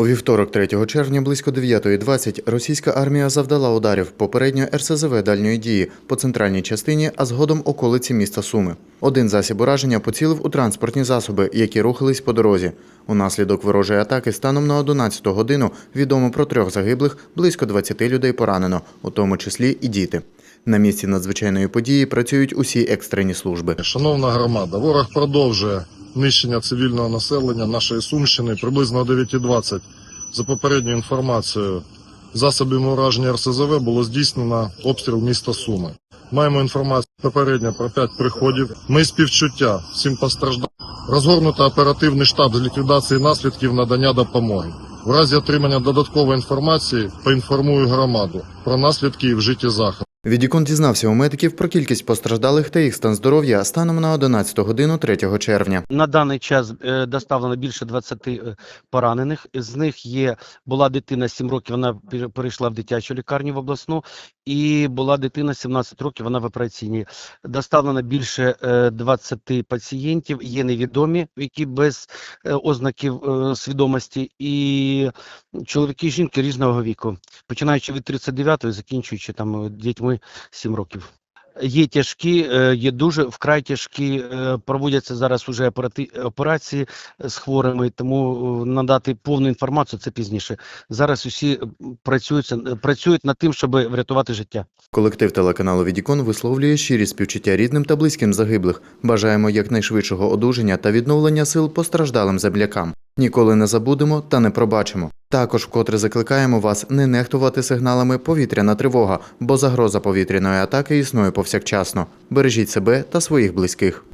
У вівторок, 3 червня, близько 9.20 російська армія завдала ударів попередньо РСЗВ дальньої дії по центральній частині, а згодом околиці міста Суми. Один засіб ураження поцілив у транспортні засоби, які рухались по дорозі. Унаслідок ворожої атаки станом на 11 годину відомо про трьох загиблих, близько 20 людей поранено, у тому числі і діти. На місці надзвичайної події працюють усі екстрені служби. Шановна громада, ворог продовжує нищення цивільного населення нашої Сумщини приблизно о 9.20. За попередньою інформацією, засобами ураження РСЗВ було здійснено обстріл міста Суми. Маємо інформацію попередньо про 5 приходів. Ми співчуття всім постраждалим. Розгорнуто оперативний штаб з ліквідації наслідків надання допомоги. В разі отримання додаткової інформації поінформую громаду про наслідки і вжиті заходи. Відікон дізнався у медиків про кількість постраждалих та їх стан здоров'я станом на 11 годину 3 червня. На даний час е, доставлено більше 20 е, поранених. З них є була дитина 7 років. Вона пер- перейшла в дитячу лікарню в обласну, і була дитина 17 років. Вона в операційній. Доставлено більше е, 20 пацієнтів. Є невідомі, які без е, ознаків е, свідомості, і чоловіки і жінки різного віку, починаючи від 39 і закінчуючи там е, дітьми 7 років. Є тяжкі, е, є дуже вкрай тяжкі. е, Проводяться зараз уже операції з хворими, тому е, надати повну інформацію це пізніше. Зараз усі е, працюють, працюють над тим, щоб врятувати життя. Колектив телеканалу Відікон висловлює щирі співчуття рідним та близьким загиблих. Бажаємо якнайшвидшого одужання та відновлення сил постраждалим землякам. Ніколи не забудемо та не пробачимо. Також вкотре закликаємо вас не нехтувати сигналами повітряна тривога, бо загроза повітряної атаки існує повсякчасно. Бережіть себе та своїх близьких.